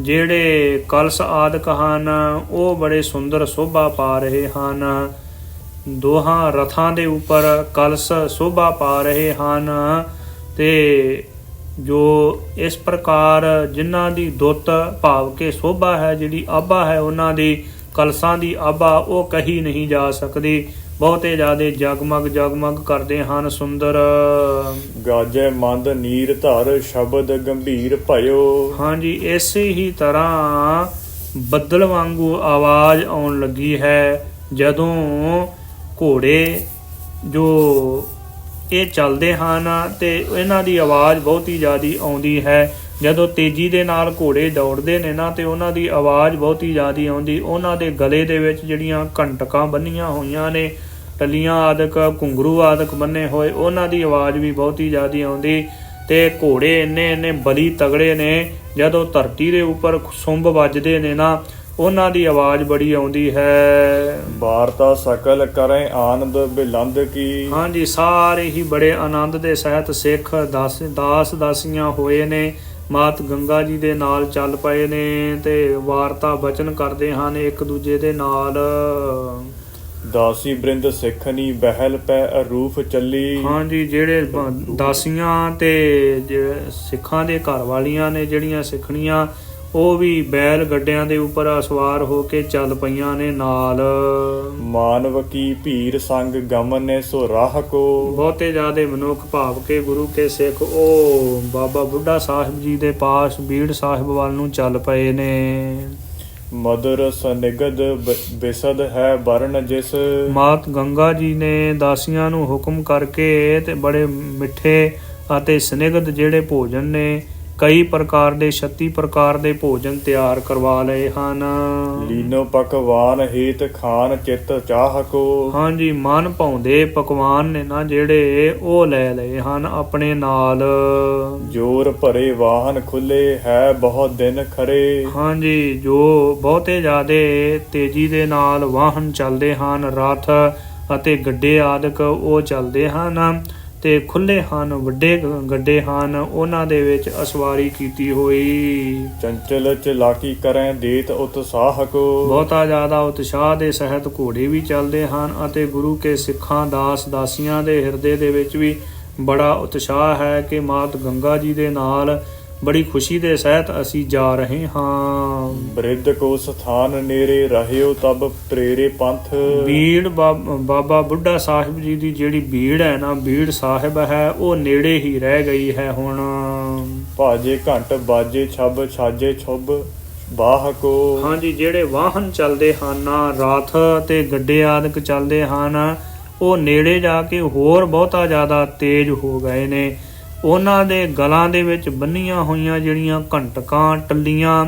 ਜਿਹੜੇ ਕਲਸ ਆਦਿਕ ਹਨ ਉਹ ਬੜੇ ਸੁੰਦਰ ਸ਼ੋਭਾ ਪਾ ਰਹੇ ਹਨ। ਦੋਹਾਂ ਰਥਾਂ ਦੇ ਉੱਪਰ ਕਲਸ ਸ਼ੋਭਾ ਪਾ ਰਹੇ ਹਨ ਤੇ ਜੋ ਇਸ ਪ੍ਰਕਾਰ ਜਿਨ੍ਹਾਂ ਦੀ ਦੁੱਤ ਭਾਵ ਕੇ ਸ਼ੋਭਾ ਹੈ ਜਿਹੜੀ ਆਭਾ ਹੈ ਉਹਨਾਂ ਦੀ ਕਲਸਾਂ ਦੀ ਆਭਾ ਉਹ ਕਹੀ ਨਹੀਂ ਜਾ ਸਕਦੀ। ਬਹੁਤੇ ਜ਼ਿਆਦੇ ਜਗਮਗ ਜਗਮਗ ਕਰਦੇ ਹਨ ਸੁੰਦਰ। ਗਾਜੈ ਮੰਦ ਨੀਰ ਧਰ ਸ਼ਬਦ ਗੰਭੀਰ ਭਇਓ। ਹਾਂਜੀ ਇਸੇ ਹੀ ਤਰ੍ਹਾਂ ਬੱਦਲ ਵਾਂਗੂ ਆਵਾਜ਼ ਆਉਣ ਲੱਗੀ ਹੈ। ਜਦੋਂ ਘੋੜੇ ਜੋ ਇਹ ਚੱਲਦੇ ਹਨ ਤੇ ਇਹਨਾਂ ਦੀ ਆਵਾਜ਼ ਬਹੁਤੀ ਜ਼ਿਆਦੀ ਆਉਂਦੀ ਹੈ ਜਦੋਂ ਤੇਜ਼ੀ ਦੇ ਨਾਲ ਘੋੜੇ ਦੌੜਦੇ ਨੇ ਨਾ ਤੇ ਉਹਨਾਂ ਦੀ ਆਵਾਜ਼ ਬਹੁਤੀ ਜ਼ਿਆਦੀ ਆਉਂਦੀ। ਉਹਨਾਂ ਦੇ ਗਲੇ ਦੇ ਵਿੱਚ ਜਿਹੜੀਆਂ ਘੰਟਕਾਂ ਬੰਨੀਆਂ ਹੋਈਆਂ ਨੇ ਟੱਲੀਆਂ ਆਦਿਕ ਘੁੰਗਰੂ ਆਦਿਕ ਬੰਨੇ ਹੋਏ ਉਹਨਾਂ ਦੀ ਆਵਾਜ਼ ਵੀ ਬਹੁਤੀ ਜ਼ਿਆਦੀ ਆਉਂਦੀ। ਤੇ ਘੋੜੇ ਇੰਨੇ ਇੰਨੇ ਬਲੀ ਤਗੜੇ ਨੇ ਜਦੋਂ ਧਰਤੀ ਦੇ ਉੱਪਰ ਸੁੰਭ ਵੱਜਦੇ ਨੇ ਨਾ ਉਹਨਾਂ ਦੀ ਆਵਾਜ਼ ਬੜੀ ਆਉਂਦੀ ਹੈ। ਵਾਰਤਾ ਸਕਲ ਕਰੈ ਆਨੰਦ ਬਿਲੰਦ ਕੀ। ਹਾਂਜੀ ਸਾਰੇ ਹੀ ਬੜੇ ਆਨੰਦ ਦੇ ਸਹਿਤ ਸਿੱਖ ਦਾਸ ਦਾਸ ਦਾਸੀਆਂ ਹੋਏ ਨੇ। ਮਾਤ ਗੰਗਾ ਜੀ ਦੇ ਨਾਲ ਚੱਲ ਪਏ ਨੇ ਤੇ ਵਾਰਤਾ ਬਚਨ ਕਰਦੇ ਹਨ ਇੱਕ ਦੂਜੇ ਦੇ ਨਾਲ। ਦਾਸੀ ਬ੍ਰਿੰਦ ਸਿੱਖਨੀ ਬਹਿਲ ਪੈ ਅਰੂਫ ਚੱਲੀ। ਹਾਂਜੀ ਜਿਹੜੇ ਦਾਸੀਆਂ ਤੇ ਜਿਹੜੇ ਸਿੱਖਾਂ ਦੇ ਘਰ ਵਾਲੀਆਂ ਨੇ ਜਿਹੜੀਆਂ ਸਿੱਖਣੀਆਂ ਉਹ ਵੀ ਬੈਲ ਗੱਡਿਆਂ ਦੇ ਉੱਪਰ ਸਵਾਰ ਹੋ ਕੇ ਚੱਲ ਪਈਆਂ ਨੇ ਨਾਲ। ਮਾਨਵ ਕੀ ਭੀਰ ਸੰਗ ਗਮਨੇ ਸੋ ਰਾਹ ਕੋ। ਬਹੁਤੇ ਜ਼ਿਆਦੇ ਮਨੁੱਖ ਭਾਵ ਕੇ ਗੁਰੂ ਕੇ ਸਿੱਖ ਉਹ ਬਾਬਾ ਬੁੱਢਾ ਸਾਹਿਬ ਜੀ ਦੇ ਪਾਸ ਬੀੜ ਸਾਹਿਬ ਵੱਲ ਨੂੰ ਚੱਲ ਪਏ ਨੇ। ਮਦਰ ਸਨਿਗਦ ਬਿਸਦ ਹੈ ਵਰਨ ਜਿਸ। ਮਾਤ ਗੰਗਾ ਜੀ ਨੇ ਦਾਸੀਆਂ ਨੂੰ ਹੁਕਮ ਕਰਕੇ ਤੇ ਬੜੇ ਮਿੱਠੇ ਅਤੇ ਸਨਿਗਧ ਜਿਹੜੇ ਭੋਜਨ ਨੇ ਕਈ ਪ੍ਰਕਾਰ ਦੇ 36 ਪ੍ਰਕਾਰ ਦੇ ਭੋਜਨ ਤਿਆਰ ਕਰਵਾ ਲਏ ਹਨ। ਲੀਨੋ ਪਕਵਾਨ ਹੇਤ ਖਾਨ ਚਿਤ ਚਾਹ ਕੋ। ਹਾਂਜੀ ਮਨ ਭਾਉਂਦੇ ਪਕਵਾਨ ਨੇ ਨਾ ਜਿਹੜੇ ਉਹ ਲੈ ਲਏ ਹਨ ਆਪਣੇ ਨਾਲ। ਜੋਰ ਭਰੇ ਵਾਹਨ ਖੁੱਲੇ ਹੈ ਬਹੁਤ ਦਿਨ ਖਰੇ। ਹਾਂਜੀ ਜੋ ਬਹੁਤੇ ਜ਼ਿਆਦੇ ਤੇਜ਼ੀ ਦੇ ਨਾਲ ਵਾਹਨ ਚੱਲਦੇ ਹਨ ਰਥ ਅਤੇ ਗੱਡੇ ਆਦਿਕ ਉਹ ਚੱਲਦੇ ਹਨ। ਤੇ ਖੁੱਲੇ ਹਨ ਵੱਡੇ ਗੱਡੇ ਹਨ। ਉਹਨਾਂ ਦੇ ਵਿੱਚ ਅਸਵਾਰੀ ਕੀਤੀ ਹੋਈ। ਚੰਚਲ ਚਲਾਕੀ ਕਰੈ ਦੇਤ ਉਤਸਾਹ ਕੋ ਬਹੁਤਾ ਜ਼ਿਆਦਾ ਉਤਸ਼ਾਹ ਦੇ ਸਹਿਤ ਘੋੜੇ ਵੀ ਚੱਲਦੇ ਹਨ ਅਤੇ ਗੁਰੂ ਕੇ ਸਿੱਖਾਂ ਦਾਸ ਦਾਸੀਆਂ ਦੇ ਹਿਰਦੇ ਦੇ ਵਿੱਚ ਵੀ ਬੜਾ ਉਤਸ਼ਾਹ ਹੈ ਕਿ ਮਾਤ ਗੰਗਾ ਜੀ ਦੇ ਨਾਲ ਬੜੀ ਖੁਸ਼ੀ ਦੇ ਸਹਿਤ ਅਸੀਂ ਜਾ ਰਹੇ ਹਾਂ। ਬ੍ਰਿਧ ਕੋ ਸਥਾਨ ਨੇਰੇ ਰਹਿਓ ਤਬ ਪ੍ਰੇਰੇ ਪੰਥ। ਬੀੜ ਬਾਬ- ਬੁੱਢਾ ਸਾਹਿਬ ਜੀ ਦੀ ਜਿਹੜੀ ਬੀੜ ਹੈ ਨਾ ਬੀੜ ਸਾਹਿਬ ਹੈ ਉਹ ਨੇੜੇ ਹੀ ਰਹਿ ਗਈ ਹੈ ਹੁਣ। ਭਾਜੇ ਘੰਟ ਬਾਜੇ ਛਬ ਛਾਜੇ ਛੁਬ ਬਾਹ ਕੋ। ਹਾਂਜੀ ਜਿਹੜੇ ਵਾਹਨ ਚੱਲਦੇ ਹਨ ਰਾਥ ਤੇ ਗੱਡੇ ਆਦਿਕ ਚੱਲਦੇ ਹਨ ਉਹ ਨੇੜੇ ਜਾ ਕੇ ਹੋਰ ਬਹੁਤਾ ਜ਼ਿਆਦਾ ਤੇਜ਼ ਹੋ ਗਏ ਨੇ। ਉਹਨਾਂ ਦੇ ਗਲਾਂ ਦੇ ਵਿੱਚ ਬੰਨੀਆਂ ਹੋਈਆਂ ਜਿਹੜੀਆਂ ਘੰਟਕਾਂ ਟੱਲੀਆਂ,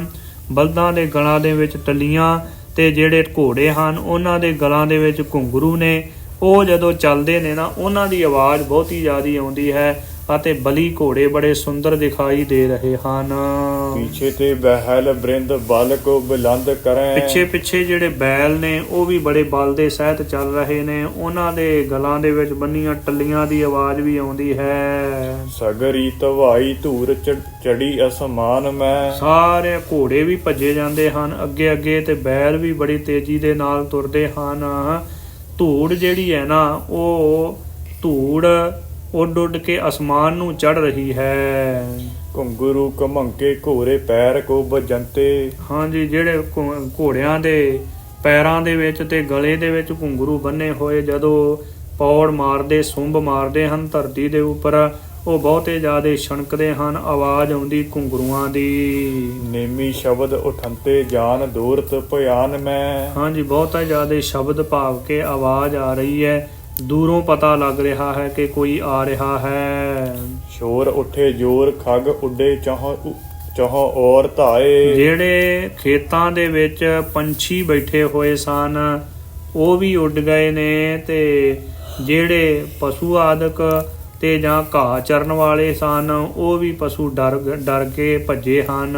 ਬਲਦਾਂ ਦੇ ਗਲਾਂ ਦੇ ਵਿੱਚ ਟੱਲੀਆਂ ਤੇ ਜਿਹੜੇ ਘੋੜੇ ਹਨ, ਉਹਨਾਂ ਦੇ ਗਲਾਂ ਦੇ ਵਿੱਚ ਘੁੰਗਰੂ ਨੇ। ਉਹ ਜਦੋਂ ਚੱਲਦੇ ਨੇ ਨਾ, ਉਹਨਾਂ ਦੀ ਆਵਾਜ਼ ਬਹੁਤੀ ਜ਼ਿਆਦੀ ਆਉਂਦੀ ਹੈ। ਅਤੇ ਬਲੀ ਘੋੜੇ ਬੜੇ ਸੁੰਦਰ ਦਿਖਾਈ ਦੇ ਰਹੇ ਹਨ। ਪੀਛੇ ਤੇ ਬਹਿਲ ਬ੍ਰਿੰਦ ਬਲ ਕੋ ਬੁਲੰਦ ਕਰੈ। ਪਿੱਛੇ ਪਿੱਛੇ ਜਿਹੜੇ ਬੈਲ ਨੇ ਉਹ ਵੀ ਬੜੇ ਬਲ ਦੇ ਸਹਿਤ ਚੱਲ ਰਹੇ ਨੇ। ਉਹਨਾਂ ਦੇ ਗਲਾਂ ਦੇ ਵਿੱਚ ਬੰਨੀਆਂ ਟੱਲੀਆਂ ਦੀ ਆਵਾਜ਼ ਵੀ ਆਉਂਦੀ ਹੈ। ਸਗਰੀ ਧਵਾਈ ਧੂਰ ਚੜੀ ਅਸਮਾਨ ਮੈਂ। ਸਾਰੇ ਘੋੜੇ ਵੀ ਭੱਜੇ ਜਾਂਦੇ ਹਨ। ਅੱਗੇ ਅੱਗੇ ਤੇ ਬੈਲ ਵੀ ਬੜੀ ਤੇਜ਼ੀ ਦੇ ਨਾਲ ਤੁਰਦੇ ਹਨ। ਧੂੜ ਜਿਹੜੀ ਹੈ ਨਾ ਉਹ ਧੂੜ ਉੱਡ ਉੱਡ ਕੇ ਅਸਮਾਨ ਨੂੰ ਚੜ ਰਹੀ ਹੈ। ਘੁੰਗਰੂ ਕਮੰਕੇ ਘੋਰੇ ਪੈਰ ਕੋ ਬਜੰਤੇ। ਹਾਂਜੀ ਜਿਹੜੇ ਘੋੜਿਆਂ ਦੇ ਪੈਰਾਂ ਦੇ ਵਿੱਚ ਤੇ ਗਲੇ ਦੇ ਵਿੱਚ ਘੁੰਗਰੂ ਬੰਨੇ ਹੋਏ ਜਦੋਂ ਪੌੜ ਮਾਰਦੇ ਸੁੰਭ ਮਾਰਦੇ ਹਨ ਧਰਤੀ ਦੇ ਉੱਪਰ ਉਹ ਬਹੁਤੇ ਜ਼ਿਆਦੇ ਛਣਕਦੇ ਹਨ ਆਵਾਜ਼ ਆਉਂਦੀ ਘੁੰਗਰੂਆਂ ਦੀ। ਨੇਮੀ ਸ਼ਬਦ ਉਠੰਤੇ ਜਾਨ ਦੂਰਤ ਭਿਆਨ ਮੈਂ। ਹਾਂਜੀ ਬਹੁਤਾ ਜ਼ਿਆਦੇ ਸ਼ਬਦ ਭਾਵ ਕੇ ਆਵਾਜ਼ ਆ ਰਹੀ ਹੈ। ਦੂਰੋਂ ਪਤਾ ਲੱਗ ਰਿਹਾ ਹੈ ਕਿ ਕੋਈ ਆ ਰਿਹਾ ਹੈ। ਸ਼ੋਰ ਉੱਠੇ ਜੋਰ ਖਗ ਉੱਡੇ ਚਾਹ ਚਾਹ ਔਰ ਧਾਏ। ਜਿਹੜੇ ਖੇਤਾਂ ਦੇ ਵਿੱਚ ਪੰਛੀ ਬੈਠੇ ਹੋਏ ਸਨ ਉਹ ਵੀ ਉੱਡ ਗਏ ਨੇ ਤੇ ਜਿਹੜੇ ਪਸ਼ੂ ਆਦਿਕ ਤੇ ਜਾਂ ਘਾਹ ਚਰਨ ਵਾਲੇ ਸਨ ਉਹ ਵੀ ਪਸ਼ੂ ਡਰ ਡਰ ਕੇ ਭੱਜੇ ਹਨ।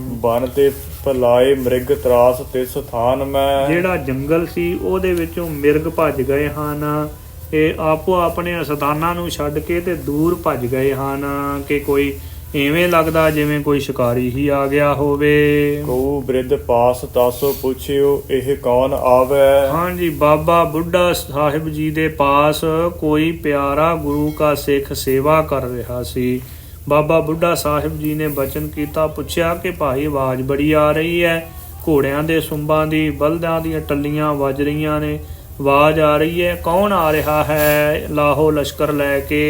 ਬਨ ਤੇ ਪਲਾਏ ਮ੍ਰਿਗ ਤਰਾਸ ਤੇ ਸਥਾਨ ਮੈਂ। ਜਿਹੜਾ ਜੰਗਲ ਸੀ ਉਹਦੇ ਵਿੱਚੋਂ ਮਿਰਗ ਭੱਜ ਗਏ ਹਨ। ਇਹ ਆਪੋ ਆਪਣੇ ਸਥਾਨਾਂ ਨੂੰ ਛੱਡ ਕੇ ਤੇ ਦੂਰ ਭੱਜ ਗਏ ਹਨ ਕਿ ਕੋਈ ਐਵੇਂ ਲੱਗਦਾ ਜਿਵੇਂ ਕੋਈ ਸ਼ਿਕਾਰੀ ਹੀ ਆ ਗਿਆ ਹੋਵੇ। ਕੋ ਬ੍ਰਿਧ ਪਾਸ ਤਾਸੋ ਪੁੱਛਿਓ ਇਹ ਕੌਣ ਆਵੈ? ਹਾਂਜੀ ਬਾਬਾ ਬੁੱਢਾ ਸਾਹਿਬ ਜੀ ਦੇ ਪਾਸ ਕੋਈ ਪਿਆਰਾ ਗੁਰੂ ਕਾ ਸਿੱਖ ਸੇਵਾ ਕਰ ਰਿਹਾ ਸੀ। ਬਾਬਾ ਬੁੱਢਾ ਸਾਹਿਬ ਜੀ ਨੇ ਬਚਨ ਕੀਤਾ ਪੁੱਛਿਆ ਕਿ ਭਾਈ ਆਵਾਜ਼ ਬੜੀ ਆ ਰਹੀ ਹੈ। ਘੋੜਿਆਂ ਦੇ ਸੁੰਬਾਂ ਦੀ ਬਲਦਾਂ ਦੀਆਂ ਟੱਲੀਆਂ ਵੱਜ ਰਹੀਆਂ ਨੇ। ਆਵਾਜ਼ ਆ ਰਹੀ ਹੈ ਕੌਣ ਆ ਰਿਹਾ ਹੈ? ਲਾਹੋ ਲਸ਼ਕਰ ਲੈ ਕੇ।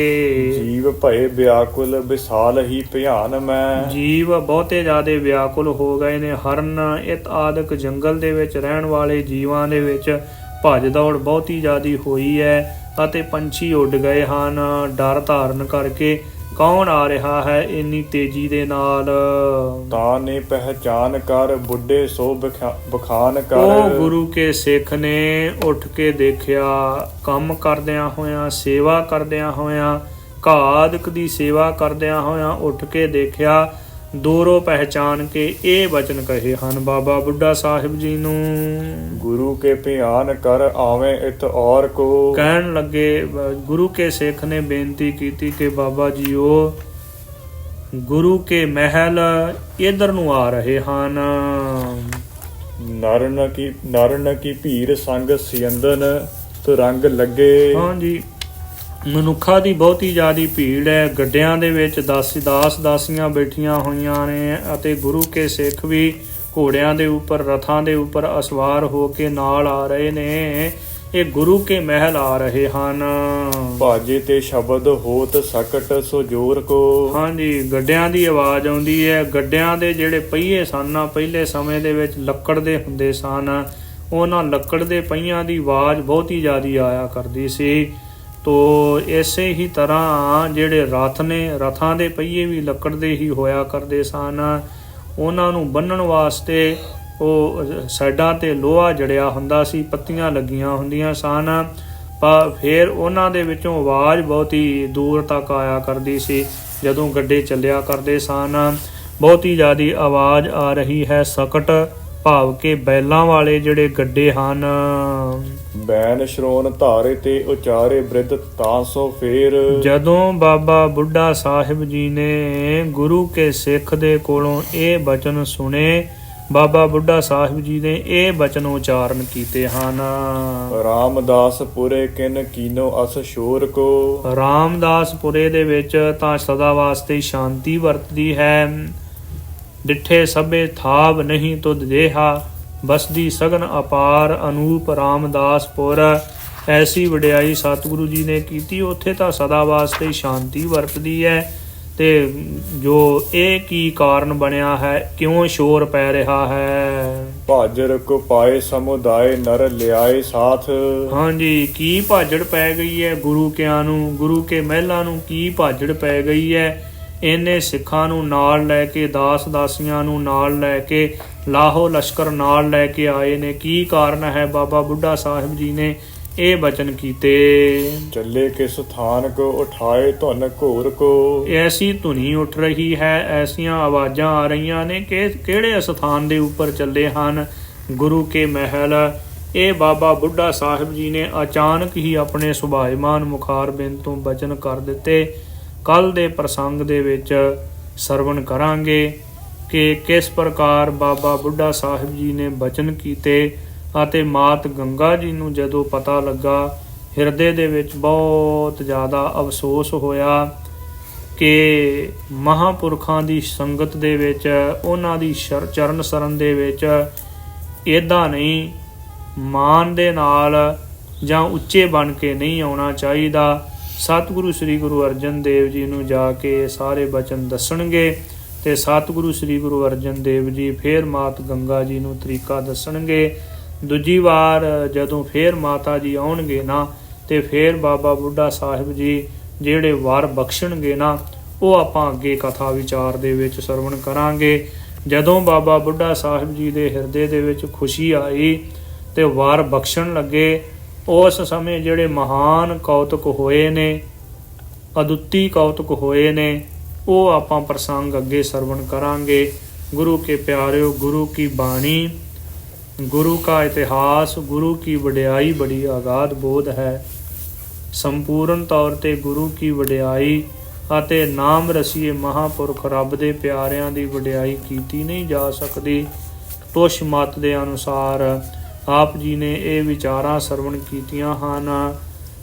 ਜੀਵ ਭਏ ਵਿਆਕੁਲ ਵਿਸਾਲ ਹੀ ਭਿਆਨ ਮੈਂ। ਜੀਵ ਬਹੁਤੇ ਜ਼ਿਆਦੇ ਵਿਆਕੁਲ ਹੋ ਗਏ ਨੇ। ਹਰਨ ਇਤ ਆਦਿਕ ਜੰਗਲ ਦੇ ਵਿੱਚ ਰਹਿਣ ਵਾਲੇ ਜੀਵਾਂ ਦੇ ਵਿੱਚ ਭੱਜ ਦੌੜ ਬਹੁਤੀ ਜ਼ਿਆਦੀ ਹੋਈ ਹੈ ਅਤੇ ਪੰਛੀ ਉੱਡ ਗਏ ਹਨ। ਡਰ ਧਾਰਨ ਕਰਕੇ ਕੌਣ ਆ ਰਿਹਾ ਹੈ ਇੰਨੀ ਤੇਜ਼ੀ ਦੇ ਨਾਲ? ਤਾਂ ਨੇ ਪਹਿਚਾਨ ਕਰ ਬੁੱਢੇ ਸੋ ਬਖਾ- ਬਖਾਨ ਉਹ ਕਰ ਗੁਰੂ ਕੇ ਸਿੱਖ ਨੇ ਉੱਠ ਕੇ ਦੇਖਿਆ ਕੰਮ ਕਰਦਿਆਂ ਹੋਇਆਂ ਸੇਵਾ ਕਰਦਿਆਂ ਹੋਇਆਂ ਘਾਦਕ ਦੀ ਸੇਵਾ ਕਰਦਿਆਂ ਹੋਇਆਂ ਉੱਠ ਕੇ ਦੇਖਿਆ ਦੂਰੋਂ ਪਹਿਚਾਨ ਕੇ ਇਹ ਬਚਨ ਕਹੇ ਹਨ ਬਾਬਾ ਬੁੱਢਾ ਸਾਹਿਬ ਜੀ ਨੂੰ। ਗੁਰੂ ਕੇ ਭਿਆਨ ਕਰ ਆਵੇਂ ਇਤ ਔਰ ਕੋ। ਕਹਿਣ ਲੱਗੇ ਗੁਰੂ ਕੇ ਸਿੱਖ ਨੇ ਬੇਨਤੀ ਕੀਤੀ ਕਿ ਬਾਬਾ ਜੀ ਉਹ ਗੁਰੂ ਕੇ ਮਹਿਲ ਇਧਰ ਨੂੰ ਆ ਰਹੇ ਹਨ। ਨਰਨ ਕੀ ਨਰਨ ਕੀ ਭੀਰ ਸੰਗ ਸਿਯੰਦਨ ਤੁਰੰਗ ਲੱਗੇ। ਹਾਂਜੀ। ਮਨੁੱਖਾਂ ਦੀ ਬਹੁਤੀ ਜ਼ਿਆਦੀ ਭੀੜ ਹੈ। ਗੱਡਿਆਂ ਦੇ ਵਿੱਚ ਦਾਸੀ ਦਾਸ ਦਾਸੀਆਂ ਬੈਠੀਆਂ ਹੋਈਆਂ ਨੇ ਅਤੇ ਗੁਰੂ ਕੇ ਸਿੱਖ ਵੀ ਘੋੜਿਆਂ ਦੇ ਉੱਪਰ ਰਥਾਂ ਦੇ ਉੱਪਰ ਅਸਵਾਰ ਹੋ ਕੇ ਨਾਲ ਆ ਰਹੇ ਨੇ। ਇਹ ਗੁਰੂ ਕੇ ਮਹਿਲ ਆ ਰਹੇ ਹਨ। ਭਾਜੇ ਤੇ ਸ਼ਬਦ ਹੋਤ ਸਕਟ ਸੋ ਜੋਰ ਕੋ। ਹਾਂਜੀ ਗੱਡਿਆਂ ਦੀ ਆਵਾਜ਼ ਆਉਂਦੀ ਹੈ। ਗੱਡਿਆਂ ਦੇ ਜਿਹੜੇ ਪਹੀਏ ਸਨ ਨਾ ਪਹਿਲੇ ਸਮੇਂ ਦੇ ਵਿੱਚ ਲੱਕੜ ਦੇ ਹੁੰਦੇ ਸਨ। ਉਹਨਾਂ ਲੱਕੜ ਦੇ ਪਹੀਆਂ ਦੀ ਆਵਾਜ਼ ਬਹੁਤੀ ਜ਼ਿਆਦੀ ਆਇਆ ਕਰਦੀ ਸੀ। ਤੋ ਇਸੇ ਹੀ ਤਰ੍ਹਾਂ ਜਿਹੜੇ ਰਥ ਨੇ, ਰਥਾਂ ਦੇ ਪਹੀਏ ਵੀ ਲੱਕੜ ਦੇ ਹੀ ਹੋਇਆ ਕਰਦੇ ਸਨ। ਉਹਨਾਂ ਨੂੰ ਬੰਨਣ ਵਾਸਤੇ ਉਹ ਸਾਈਡਾਂ ਤੇ ਲੋਹਾ ਜੜਿਆ ਹੁੰਦਾ ਸੀ, ਪੱਤੀਆਂ ਲੱਗੀਆਂ ਹੁੰਦੀਆਂ ਸਨ। ਪਰ ਫਿਰ ਉਹਨਾਂ ਦੇ ਵਿੱਚੋਂ ਆਵਾਜ਼ ਬਹੁਤੀ ਦੂਰ ਤੱਕ ਆਇਆ ਕਰਦੀ ਸੀ, ਜਦੋਂ ਗੱਡੇ ਚੱਲਿਆ ਕਰਦੇ ਸਨ। ਬਹੁਤੀ ਜ਼ਿਆਦੀ ਆਵਾਜ਼ ਆ ਰਹੀ ਹੈ, ਸਕਟ ਭਾਵ ਕਿ ਬੈਲਾਂ ਵਾਲੇ ਜਿਹੜੇ ਗੱਡੇ ਹਨ। ਬੈਨ ਸ਼ਰੋਨ ਧਾਰੇ ਤੇ ਉਚਾਰੇ ਬ੍ਰਿਧ ਤਾਂ ਸੋ ਫੇਰ। ਜਦੋਂ ਬਾਬਾ ਬੁੱਢਾ ਸਾਹਿਬ ਜੀ ਨੇ ਗੁਰੂ ਕੇ ਸਿੱਖ ਦੇ ਕੋਲੋਂ ਇਹ ਬਚਨ ਸੁਣੇ ਬਾਬਾ ਬੁੱਢਾ ਸਾਹਿਬ ਜੀ ਨੇ ਇਹ ਬਚਨ ਉਚਾਰਨ ਕੀਤੇ ਹਨ। ਰਾਮਦਾਸ ਪੁਰੇ ਕਿਨ ਕੀਨੋ ਅਸ ਸ਼ੋਰ ਕੋ। ਰਾਮਦਾਸਪੁਰੇ ਦੇ ਵਿੱਚ ਤਾਂ ਸਦਾ ਵਾਸਤੇ ਸ਼ਾਂਤੀ ਵਰਤਦੀ ਹੈ। ਡਿੱਠੇ ਸਭੇ ਥਾਬ ਨਹੀਂ ਤੁਧ ਦੇਹਾ ਬਸਦੀ ਸਗਨ ਅਪਾਰ ਅਨੂਪ ਰਾਮਦਾਸਪੁਰ ਐਸੀ ਵਡਿਆਈ ਸਤਿਗੁਰੂ ਜੀ ਨੇ ਕੀਤੀ ਉੱਥੇ ਤਾਂ ਸਦਾ ਵਾਸਤੇ ਸ਼ਾਂਤੀ ਵਰਤਦੀ ਹੈ ਤੇ ਜੋ ਇਹ ਕੀ ਕਾਰਨ ਬਣਿਆ ਹੈ ਕਿਉਂ ਸ਼ੋਰ ਪੈ ਰਿਹਾ ਹੈ? ਭਾਜਰ ਕੋ ਪਾਏ ਸਮੁਦਾਇ ਨਰ ਲਿਆਏ ਸਾਥ। ਹਾਂਜੀ ਕੀ ਭਾਜੜ ਪੈ ਗਈ ਹੈ ਗੁਰੂ ਕਿਆਂ ਨੂੰ ਗੁਰੂ ਕੇ ਮਹਿਲਾਂ ਨੂੰ ਕੀ ਭਾਜੜ ਪੈ ਗਈ ਹੈ ਇਹਨੇ ਸਿੱਖਾਂ ਨੂੰ ਨਾਲ ਲੈ ਕੇ ਦਾਸ ਦਾਸੀਆਂ ਨੂੰ ਨਾਲ ਲੈ ਕੇ ਲਾਹੋ ਲਸ਼ਕਰ ਨਾਲ ਲੈ ਕੇ ਆਏ ਨੇ। ਕੀ ਕਾਰਨ ਹੈ ਬਾਬਾ ਬੁੱਢਾ ਸਾਹਿਬ ਜੀ ਨੇ ਇਹ ਬਚਨ ਕੀਤੇ? ਚੱਲੇ ਕਿਸ ਥਾਨ ਕੋ ਉਠਾਏ ਧੁਨ ਘੋਰ ਕੋ। ਐਸੀ ਧੁਨੀ ਉੱਠ ਰਹੀ ਹੈ ਐਸੀਆਂ ਆਵਾਜ਼ਾਂ ਆ ਰਹੀਆਂ ਨੇ। ਕਿ ਕਿਹੜੇ ਸਥਾਨ ਦੇ ਉੱਪਰ ਚੱਲੇ ਹਨ ਗੁਰੂ ਕੇ ਮਹਿਲ? ਇਹ ਬਾਬਾ ਬੁੱਢਾ ਸਾਹਿਬ ਜੀ ਨੇ ਅਚਾਨਕ ਹੀ ਆਪਣੇ ਸੁਭਾਇਮਾਨ ਮੁਖਾਰ ਬਿੰਦ ਤੋਂ ਬਚਨ ਕਰ ਦਿੱਤੇ। ਕੱਲ ਦੇ ਪ੍ਰਸੰਗ ਦੇ ਵਿੱਚ ਸਰਵਣ ਕਰਾਂਗੇ ਕਿ ਕਿਸ ਪ੍ਰਕਾਰ ਬਾਬਾ ਬੁੱਢਾ ਸਾਹਿਬ ਜੀ ਨੇ ਬਚਨ ਕੀਤੇ ਅਤੇ ਮਾਤ ਗੰਗਾ ਜੀ ਨੂੰ ਜਦੋਂ ਪਤਾ ਲੱਗਾ, ਹਿਰਦੇ ਦੇ ਵਿੱਚ ਬਹੁਤ ਜ਼ਿਆਦਾ ਅਫਸੋਸ ਹੋਇਆ ਕਿ ਮਹਾਪੁਰਖਾਂ ਦੀ ਸੰਗਤ ਦੇ ਵਿੱਚ, ਉਹਨਾਂ ਦੀ ਸ਼ਰ- ਚਰਨ ਸਰਨ ਦੇ ਵਿੱਚ ਇਦਾਂ ਨਹੀਂ, ਮਾਨ ਦੇ ਨਾਲ ਜਾਂ ਉੱਚੇ ਬਣ ਕੇ ਨਹੀਂ ਆਉਣਾ ਚਾਹੀਦਾ। ਸਤਿਗੁਰੂ ਸ੍ਰੀ ਗੁਰੂ ਅਰਜਨ ਦੇਵ ਜੀ ਨੂੰ ਜਾ ਕੇ ਸਾਰੇ ਬਚਨ ਦੱਸਣਗੇ ਤੇ ਸਤਿਗੁਰੂ ਸ੍ਰੀ ਗੁਰੂ ਅਰਜਨ ਦੇਵ ਜੀ ਫੇਰ ਮਾਤ ਗੰਗਾ ਜੀ ਨੂੰ ਤਰੀਕਾ ਦੱਸਣਗੇ। ਦੂਜੀ ਵਾਰ ਜਦੋਂ ਫੇਰ ਮਾਤਾ ਜੀ ਆਉਣਗੇ ਨਾ, ਤੇ ਫੇਰ ਬਾਬਾ ਬੁੱਢਾ ਸਾਹਿਬ ਜੀ ਜਿਹੜੇ ਵਾਰ ਬਖਸ਼ਣਗੇ ਨਾ, ਉਹ ਆਪਾਂ ਅੱਗੇ ਕਥਾ ਵਿਚਾਰ ਦੇ ਵਿੱਚ ਸਰਵਣ ਕਰਾਂਗੇ। ਜਦੋਂ ਬਾਬਾ ਬੁੱਢਾ ਸਾਹਿਬ ਜੀ ਦੇ ਹਿਰਦੇ ਦੇ ਵਿੱਚ ਖੁਸ਼ੀ ਆਈ ਤੇ ਵਾਰ ਬਖਸ਼ਣ ਲੱਗੇ ਉਸ ਸਮੇਂ ਜਿਹੜੇ ਮਹਾਨ ਕੌਤਕ ਹੋਏ ਨੇ, ਅਦੁੱਤੀ ਕੌਤਕ ਹੋਏ ਨੇ, ਉਹ ਆਪਾਂ ਪ੍ਰਸੰਗ ਅੱਗੇ ਸਰਵਣ ਕਰਾਂਗੇ। ਗੁਰੂ ਕੇ ਪਿਆਰਿਓ, ਗੁਰੂ ਕੀ ਬਾਣੀ, ਗੁਰੂ ਕਾ ਇਤਿਹਾਸ, ਗੁਰੂ ਕੀ ਵਡਿਆਈ ਬੜੀ ਆਗਾਧ ਬੋਧ ਹੈ। ਸੰਪੂਰਨ ਤੌਰ ਤੇ ਗੁਰੂ ਕੀ ਵਡਿਆਈ ਅਤੇ ਨਾਮ ਰਸੀਏ ਮਹਾਪੁਰਖ ਰੱਬ ਦੇ ਪਿਆਰਿਆਂ ਦੀ ਵਡਿਆਈ ਕੀਤੀ ਨਹੀਂ ਜਾ ਸਕਦੀ। ਤੁਸ਼ ਮਤ ਦੇ ਅਨੁਸਾਰ ਆਪ ਜੀ ਨੇ ਇਹ ਵਿਚਾਰਾਂ ਸਰਵਣ ਕੀਤੀਆਂ ਹਨ।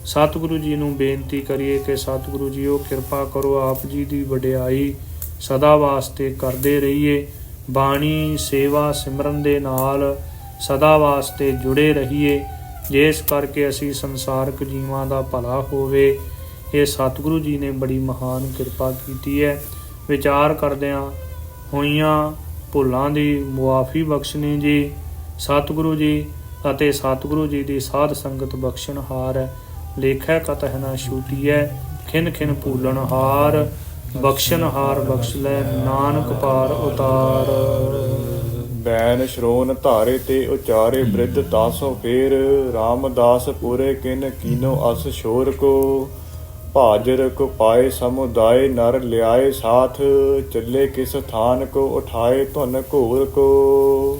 ਸਤਿਗੁਰੂ ਜੀ ਨੂੰ ਬੇਨਤੀ ਕਰੀਏ ਕਿ ਸਤਿਗੁਰੂ ਜੀਓ, ਕਿਰਪਾ ਕਰੋ ਆਪ ਜੀ ਦੀ ਵਡਿਆਈ ਸਦਾ ਵਾਸਤੇ ਕਰਦੇ ਰਹੀਏ। ਬਾਣੀ, ਸੇਵਾ, ਸਿਮਰਨ ਦੇ ਨਾਲ ਸਦਾ ਵਾਸਤੇ ਜੁੜੇ ਰਹੀਏ। ਜਿਸ ਕਰਕੇ ਅਸੀਂ ਸੰਸਾਰਕ ਜੀਵਾਂ ਦਾ ਭਲਾ ਹੋਵੇ। ਇਹ ਸਤਿਗੁਰੂ ਜੀ ਨੇ ਬੜੀ ਮਹਾਨ ਕਿਰਪਾ ਕੀਤੀ ਹੈ। ਵਿਚਾਰ ਕਰਦਿਆਂ ਹੋਈਆਂ ਭੁੱਲਾਂ ਦੀ ਮੁਆਫੀ ਬਖਸ਼ਣੀ ਜੀ। ਸਤਿਗੁਰੂ ਜੀ ਅਤੇ ਸਤਿਗੁਰੂ ਜੀ ਦੀ ਸਾਧ ਸੰਗਤ ਬਖਸ਼ਣਹਾਰ ਹੈ। ਲੇਖੈ ਕਤਹਿ ਨਾ ਛੂਟੀਐ, ਖਿਨ ਖਿਨ ਭੂਲਣ ਹਾਰ। ਬਖਸ਼ਣਹਾਰ ਬਖਸ਼ ਲੈ, ਨਾਨਕ ਪਾਰ ਉਤਾਰ। ਬੈਨ ਸ਼ਰੋਨ ਧਾਰੇ ਤੇ ਉਚਾਰੇ ਬ੍ਰਿਧ ਤਾਂ ਸੋ ਫੇਰ, ਰਾਮਦਾਸ ਪੁਰੇ ਕਿਨ ਕੀਨੋ ਅਸ ਸ਼ੋਰ ਕੋ। ਭਾਜਰ ਕੋ ਪਾਏ ਸਮੁਦਾਇ ਨਰ ਲਿਆਏ ਸਾਥ। ਚੱਲੇ ਕਿਸ ਥਾਨ ਕੋ, ਉਠਾਏ ਧੁਨ ਘੋਰ ਕੋ।